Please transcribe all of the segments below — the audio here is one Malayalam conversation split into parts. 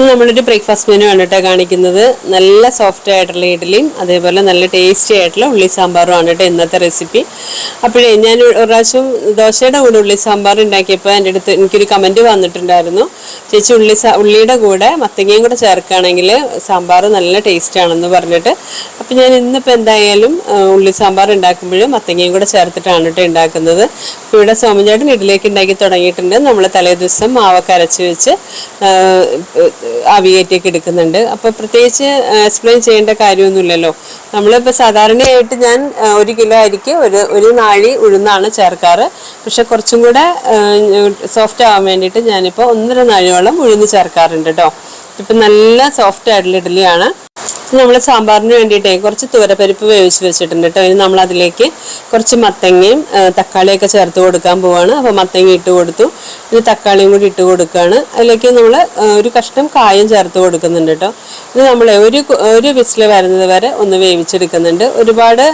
ഇന്ന് നമ്മളൊരു ബ്രേക്ക്ഫാസ്റ്റ് മെനു ആണ് കേട്ടോ കാണിക്കുന്നത്. നല്ല സോഫ്റ്റ് ആയിട്ടുള്ള ഇഡ്ഡലിയും അതേപോലെ നല്ല ടേസ്റ്റി ആയിട്ടുള്ള ഉള്ളി സാമ്പാറും ആണ് കേട്ടോ ഇന്നത്തെ റെസിപ്പി അപ്പോഴേ ഞാൻ ഒരു പ്രാവശ്യം ദോശയുടെ കൂടെ ഉള്ളി സാമ്പാർ ഉണ്ടാക്കിയപ്പോൾ എന്റെ അടുത്ത് എനിക്കൊരു കമന്റ് വന്നിട്ടുണ്ടായിരുന്നു. ചേച്ചി ഉള്ളി ഉള്ളിയുടെ കൂടെ മത്തങ്ങയും കൂടെ ചേർക്കുകയാണെങ്കിൽ സാമ്പാർ നല്ല ടേസ്റ്റ് ആണെന്ന് പറഞ്ഞിട്ട്. അപ്പോൾ ഞാൻ ഇന്നിപ്പോൾ എന്തായാലും ഉള്ളി സാമ്പാർ ഉണ്ടാക്കുമ്പോഴും മത്തങ്ങയും കൂടെ ചേർത്തിട്ടാണ് കേട്ടോ ഉണ്ടാക്കുന്നത്. ഇവിടെ സോമഞ്ചേട്ടൻ ഇഡ്ഡലിയൊക്കെ ഉണ്ടാക്കി തുടങ്ങിയിട്ടുണ്ട്. നമ്മൾ തലേ ദിവസം മാവൊക്കെ അരച്ച് വെച്ച് ആവിയേറ്റിയൊക്കെ എടുക്കുന്നുണ്ട്. അപ്പോൾ പ്രത്യേകിച്ച് എക്സ്പ്ലെയിൻ ചെയ്യേണ്ട കാര്യമൊന്നുമില്ലല്ലോ. നമ്മളിപ്പോൾ സാധാരണയായിട്ട് ഞാൻ ഒരു കിലോ അരിക്ക് ഒരു ഒരു നാഴി ഉഴുന്നാണ് ചേർക്കാറ്. പക്ഷെ കുറച്ചും കൂടെ സോഫ്റ്റ് ആവാൻ വേണ്ടിയിട്ട് ഞാനിപ്പോൾ ഒന്നര നാഴിയോളം ഉഴുന്ന് ചേർക്കാറുണ്ട് കേട്ടോ ഇപ്പം നല്ല സോഫ്റ്റ് ആയിട്ടുള്ള ഇഡ്ഡലിയാണ്. നമ്മൾ സാമ്പാറിന് വേണ്ടിയിട്ടേ കുറച്ച് തുവരപ്പരിപ്പ് വേവിച്ച് വെച്ചിട്ടുണ്ട് കേട്ടോ. ഇനി നമ്മൾ അതിലേക്ക് കുറച്ച് മത്തങ്ങയും തക്കാളിയൊക്കെ ചേർത്ത് കൊടുക്കാൻ പോവാണ്. അപ്പോൾ മത്തങ്ങ ഇട്ട് കൊടുത്തു. ഇനി തക്കാളിയും കൂടി ഇട്ട് കൊടുക്കുകയാണ് അതിലേക്ക് നമ്മൾ ഒരു കഷ്ണം കായം ചേർത്ത് കൊടുക്കുന്നുണ്ട് കേട്ടോ. ഇത് നമ്മൾ ഒരു ഒരു വിസിൽ വരുന്നത് വരെ ഒന്ന് വേവിച്ചെടുക്കുന്നുണ്ട്. ഒരുപാട്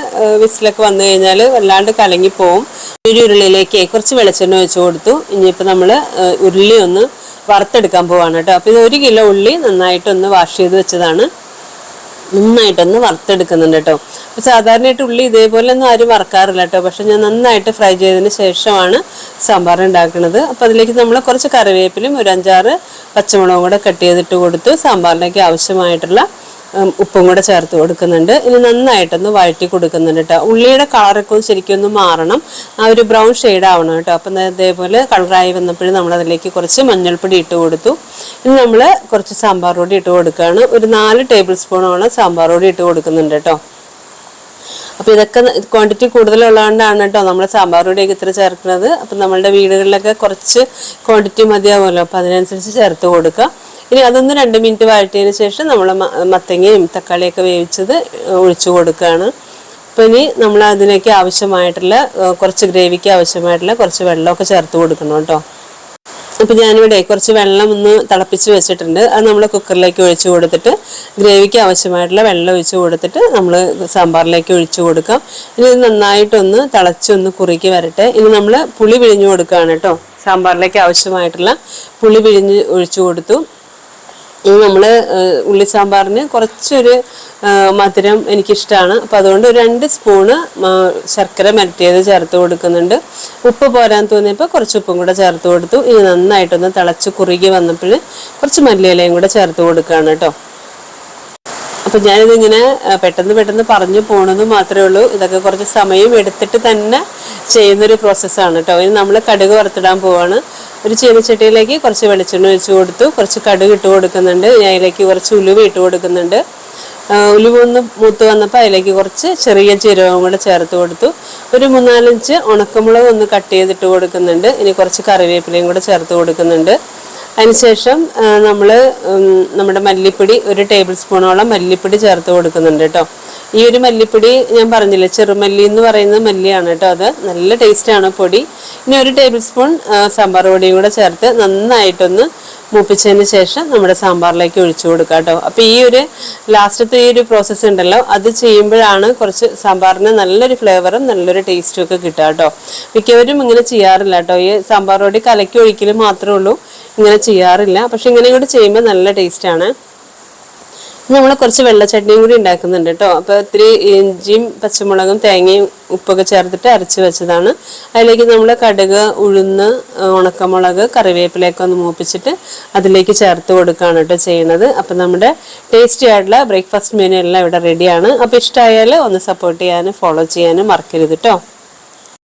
വിസിലൊക്കെ വന്നു കഴിഞ്ഞാൽ വല്ലാണ്ട് കലങ്ങിപ്പോവും ഒരു ഉരുളിയിലേക്ക് കുറച്ച് വെളിച്ചെണ്ണ ഒഴിച്ച് കൊടുത്തു. ഇനിയിപ്പോൾ നമ്മൾ ഉരുളി ഒന്ന് വറുത്തെടുക്കാൻ പോവാണ് കേട്ടോ. അപ്പോൾ ഇത് ഒരു കിലോ ഉള്ളി നന്നായിട്ടൊന്ന് വാഷ് ചെയ്ത് വെച്ചതാണ്. നന്നായിട്ടൊന്ന് വറുത്തെടുക്കുന്നുണ്ട് കേട്ടോ. അപ്പോൾ സാധാരണയായിട്ട് ഉള്ളി ഇതേപോലെ ഒന്നും ആരും വറക്കാറില്ല കേട്ടോ. പക്ഷെ ഞാൻ നന്നായിട്ട് ഫ്രൈ ചെയ്തതിന് ശേഷമാണ് സാമ്പാർ ഉണ്ടാക്കുന്നത്. അപ്പോൾ അതിലേക്ക് നമ്മൾ കുറച്ച് കറിവേപ്പിലും ഒരു അഞ്ചാറ് പച്ചമുളകും കൂടെ കട്ട് ചെയ്തിട്ട് കൊടുത്തു സാമ്പാറിലേക്ക് ആവശ്യമായിട്ടുള്ള ഉപ്പും കൂടെ ചേർത്ത് കൊടുക്കുന്നുണ്ട്. ഇനി നന്നായിട്ടൊന്ന് വഴറ്റി കൊടുക്കുന്നുണ്ട് കേട്ടോ ഉള്ളിയുടെ കളറൊക്കെ ശരിക്കും ഒന്ന് മാറണം. ആ ഒരു ബ്രൗൺ ഷെയ്ഡ് ആവണം കേട്ടോ അപ്പം ഇതേപോലെ കളറായി വന്നപ്പോഴും നമ്മൾ അതിലേക്ക് കുറച്ച് മഞ്ഞൾപ്പൊടി ഇട്ട് കൊടുത്തു. ഇനി നമ്മൾ കുറച്ച് സാമ്പാർ പൊടി ഇട്ട് കൊടുക്കുകയാണ്. ഒരു നാല് ടേബിൾ സ്പൂണോളം സാമ്പാർ പൊടി ഇട്ട് കൊടുക്കുന്നുണ്ട് കേട്ടോ അപ്പോൾ ഇതൊക്കെ ക്വാണ്ടിറ്റി കൂടുതലുള്ളതുകൊണ്ടാണ് കേട്ടോ നമ്മൾ സാമ്പാർ പൊടിയൊക്കെ ഇത്ര ചേർക്കുന്നത്. അപ്പം നമ്മളുടെ വീടുകളിലൊക്കെ കുറച്ച് ക്വാണ്ടിറ്റി മതിയാവുമല്ലോ. അപ്പോൾ അതിനനുസരിച്ച് ചേർത്ത് കൊടുക്കുക. ഇനി അതൊന്ന് രണ്ട് മിനിറ്റ് വഴറ്റിയതിന് ശേഷം നമ്മൾ മത്തങ്ങയും തക്കാളിയൊക്കെ വേവിച്ചത് ഒഴിച്ചു കൊടുക്കുകയാണ്. അപ്പോൾ ഇനി നമ്മൾ അതിലേക്ക് ആവശ്യമായിട്ടുള്ള കുറച്ച് ഗ്രേവിക്ക് ആവശ്യമായിട്ടുള്ള കുറച്ച് വെള്ളമൊക്കെ ചേർത്ത് കൊടുക്കണം കേട്ടോ. അപ്പോൾ ഞാനിവിടെ കുറച്ച് വെള്ളം ഒന്ന് തിളപ്പിച്ച് വെച്ചിട്ടുണ്ട്. അത് നമ്മൾ കുക്കറിലേക്ക് ഒഴിച്ച് കൊടുത്തിട്ട് ഗ്രേവിക്ക് ആവശ്യമായിട്ടുള്ള വെള്ളം ഒഴിച്ച് കൊടുത്തിട്ട് നമ്മൾ സാമ്പാറിലേക്ക് ഒഴിച്ച് കൊടുക്കാം. ഇനി ഇത് നന്നായിട്ടൊന്ന് തിളച്ചൊന്ന് കുറുക്കി വരട്ടെ. ഇനി നമ്മൾ പുളി പിഴിഞ്ഞു കൊടുക്കുകയാണ് കേട്ടോ. സാമ്പാറിലേക്ക് ആവശ്യമായിട്ടുള്ള പുളി പിഴിഞ്ഞ് ഒഴിച്ചു കൊടുത്തു. ഇനി നമ്മൾ ഉള്ളി സാമ്പാറിന് കുറച്ചൊരു മധുരം എനിക്കിഷ്ടമാണ് അപ്പോൾ അതുകൊണ്ട് രണ്ട് സ്പൂണ് ശർക്കര മെൽറ്റ് ചേർത്ത് കൊടുക്കുന്നുണ്ട്. ഉപ്പ് പോരാൻ തോന്നിയപ്പോൾ കുറച്ച് ഉപ്പും കൂടെ ചേർത്ത് കൊടുത്തു. ഇനി നന്നായിട്ടൊന്ന് തിളച്ച് കുറുകി വന്നപ്പോൾ കുറച്ച് മല്ലിയിലയും കൂടെ ചേർത്ത് കൊടുക്കുകയാണ് കേട്ടോ. അപ്പം ഞാനിതിങ്ങനെ പെട്ടെന്ന് പെട്ടെന്ന് പറഞ്ഞു പോണെന്ന് മാത്രമേ ഉള്ളൂ. ഇതൊക്കെ കുറച്ച് സമയം എടുത്തിട്ട് തന്നെ ചെയ്യുന്നൊരു പ്രോസസ്സാണ് കേട്ടോ ഇനി നമ്മൾ കടുക് വറുത്തിടാൻ പോവാണ്. ഒരു ചീനച്ചട്ടിയിലേക്ക് കുറച്ച് വെളിച്ചെണ്ണ ഒഴിച്ച് കൊടുത്തു. കുറച്ച് കടുക് ഇട്ട് കൊടുക്കുന്നുണ്ട്. അതിലേക്ക് കുറച്ച് ഉലുവ ഇട്ട് കൊടുക്കുന്നുണ്ട്. ഉലുവ ഒന്ന് മൂത്ത് വന്നപ്പോൾ അതിലേക്ക് കുറച്ച് ചെറിയ ജീരകവും കൂടെ ചേർത്ത് കൊടുത്തു. ഒരു മൂന്നാലഞ്ച് ഉണക്കമുളക് ഒന്ന് കട്ട് ചെയ്തിട്ട് കൊടുക്കുന്നുണ്ട്. ഇനി കുറച്ച് കറിവേപ്പിലയും കൂടെ ചേർത്ത് കൊടുക്കുന്നുണ്ട്. അതിനുശേഷം നമ്മൾ നമ്മുടെ മല്ലിപ്പൊടി ഒരു ടേബിൾ സ്പൂണോളം മല്ലിപ്പൊടി ചേർത്ത് കൊടുക്കുന്നുണ്ട് കേട്ടോ. ഈ ഒരു മല്ലിപ്പൊടി ഞാൻ പറഞ്ഞില്ല ചെറുമല്ലി എന്ന് പറയുന്ന മല്ലിയാണ് കേട്ടോ അത്. നല്ല ടേസ്റ്റാണ് പൊടി. ഇനി ഒരു ടേബിൾ സ്പൂൺ സാമ്പാർ പൊടിയും കൂടെ ചേർത്ത് നന്നായിട്ടൊന്ന് മൂപ്പിച്ചതിന് ശേഷം നമ്മുടെ സാമ്പാറിലേക്ക് ഒഴിച്ചു കൊടുക്കുക കേട്ടോ. അപ്പോൾ ഈ ഒരു ലാസ്റ്റത്തെ ഈ ഒരു പ്രോസസ്സ് ഉണ്ടല്ലോ അത് ചെയ്യുമ്പോഴാണ് കുറച്ച് സാമ്പാറിന് നല്ലൊരു ഫ്ലേവറും നല്ലൊരു ടേസ്റ്റും ഒക്കെ കിട്ടുക കേട്ടോ. മിക്കവരും ഇങ്ങനെ ചെയ്യാറില്ല കേട്ടോ. ഈ സാമ്പാർ പൊടി കലക്കി ഒഴിക്കൽ മാത്രമേ ഉള്ളൂ. ഇങ്ങനെ ചെയ്യാറില്ല. പക്ഷെ ഇങ്ങനെ കൂടി ചെയ്യുമ്പോൾ നല്ല ടേസ്റ്റാണ് നമ്മൾ കുറച്ച് വെള്ള ചട്നിയും കൂടി ഉണ്ടാക്കുന്നുണ്ട് കേട്ടോ അപ്പോൾ ഇത്തിരി ഇഞ്ചിയും പച്ചമുളകും തേങ്ങയും ഉപ്പൊക്കെ ചേർത്തിട്ട് അരച്ച് വെച്ചതാണ്. അതിലേക്ക് നമ്മൾ കടുക് ഉഴുന്ന് ഉണക്കമുളക് കറിവേപ്പിലയൊക്കെ ഒന്ന് മൂപ്പിച്ചിട്ട് അതിലേക്ക് ചേർത്ത് കൊടുക്കുകയാണ് കേട്ടോ ചെയ്യുന്നത് അപ്പോൾ നമ്മുടെ ടേസ്റ്റി ആയിട്ടുള്ള ബ്രേക്ക്ഫാസ്റ്റ് മെനു എല്ലാം ഇവിടെ റെഡിയാണ് അപ്പോൾ ഇഷ്ടമായാൽ ഒന്ന് സപ്പോർട്ട് ചെയ്യാനും ഫോളോ ചെയ്യാനും മറക്കരുത് കേട്ടോ